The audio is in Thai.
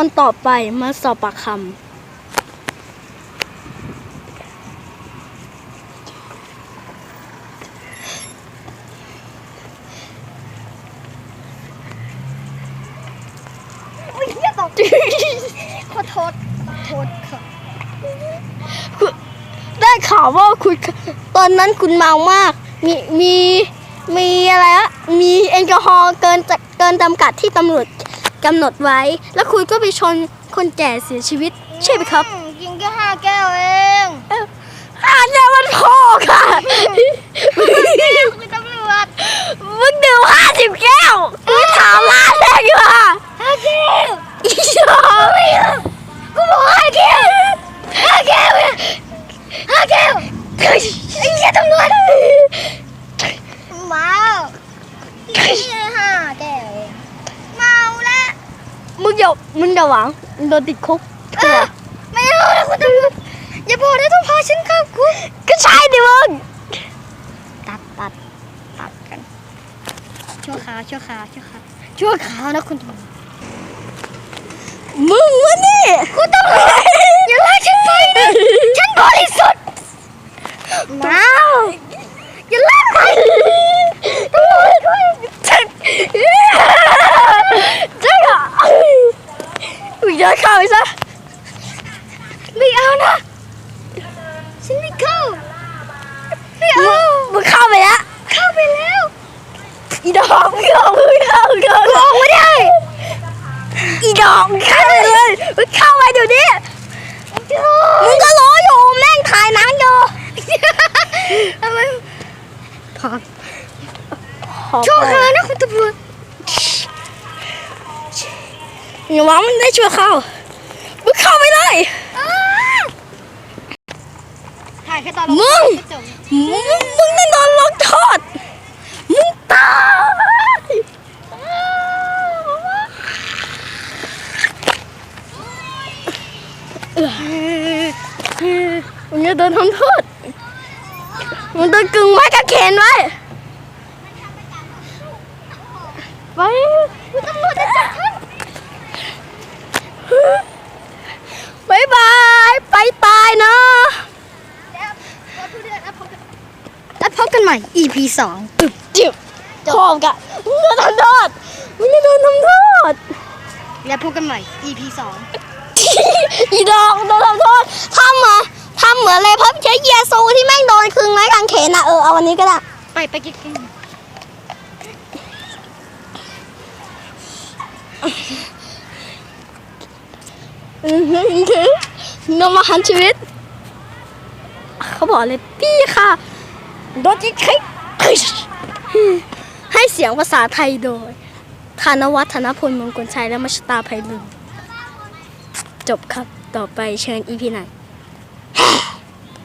คนต่อไปมาสอบปากคอุ้ยเหี้ยตกขอโทษขอโทษค่ะได้ข่าวว่าคุณตอนนั้นคุณเมามาก มีมีมีอะไรอะมีแอลกอฮอล์เกินจะเกินจำกัดที่ตำรวจ กำหนดไว้ แล้วคุณก็ไปชนคนแก่เสียชีวิต ใช่ไหมครับอืมกินแค่ห้าแก้วเองอาจจะมันพอค่ะ คุณตำรวจมึงดื่มห้าสิบแก้วมึงถามร้านแรกดีกว่าห้าแก้วอีชอบกูบอกห้าแก้วห้าแก้วเนี่ยห้าแก้วไอ้เหี้ยตำรวจเมาแค่ห้าแก้วเองเมาแล้ว มึงอย่ามึงอย่าหวังมึงโดนติดคุกเออไม่เอาแล้วคุณตำรวจอย่าบอกนะต้องพาฉันเข้าคุกก็ใช่ดิมึงตัดตัดตัดกันชั่วคราวชั่วคราวชั่วคราวชั่วคราวนะคุณตำรวจมึงวะนี่คุณตำรวจอย่าลากฉันไปนะฉันบริสุทธิ์มาอย่าลากไปตำรวจด้วย จังจังอะ มึงอย่าเข้าไปซะไม่เอานะฉันไม่เข้าไม่มึเอางมึงเข้าไปแล้วเข้าไปแล้วอีดอกมึงเข้ามึงเข้ามึงเข้าออกไม่ได้อีดอกมึงเข้าไปเลยมึงเข้าไปเดี๋ยวนี้มึงก็รออยู่แม่งถ่ายหนังอยู่ทำไมพอพอชั่วคราวนะคุณตำรวจ อย่าหวังมันได้ช่วยเข้ามึงเข้าไปเลยถ่ายแค่ตอนมึงจบมึงมึงได้โดนลงโทษมึงตายมึงจะโดนทำโทษมึงโดนกึ่งไม้กางเขนไว้ไว้ คุณตำรวจจะจับฉัน บายบาย ไปตายนะแล้วเราพูดด้วยกันแล้วพบกันแล้วพบกันใหม่ EP สองตึบจิบพร้อมกันมึงจะทำโทษมึงจะโดนทำโทษ แล้วพบกันใหม่ EP สองอีดอกโดนทำโทษทำมาทำเหมือนเลยพับใช้เยียซูที่แม่งโดนคึงไม้กางเขนอะเออเอาวันนี้ก็ได้ ไปไปกินกันอือหือหือ นมหันชีวิต เขาบอกเลยพี่ค่ะโดนจิกคิกให้เสียงภาษาไทยโดยธนวัฒนพลมงคลชัยและมชตาไพลุนจบครับ ต่อไปเชิญอีพีไหน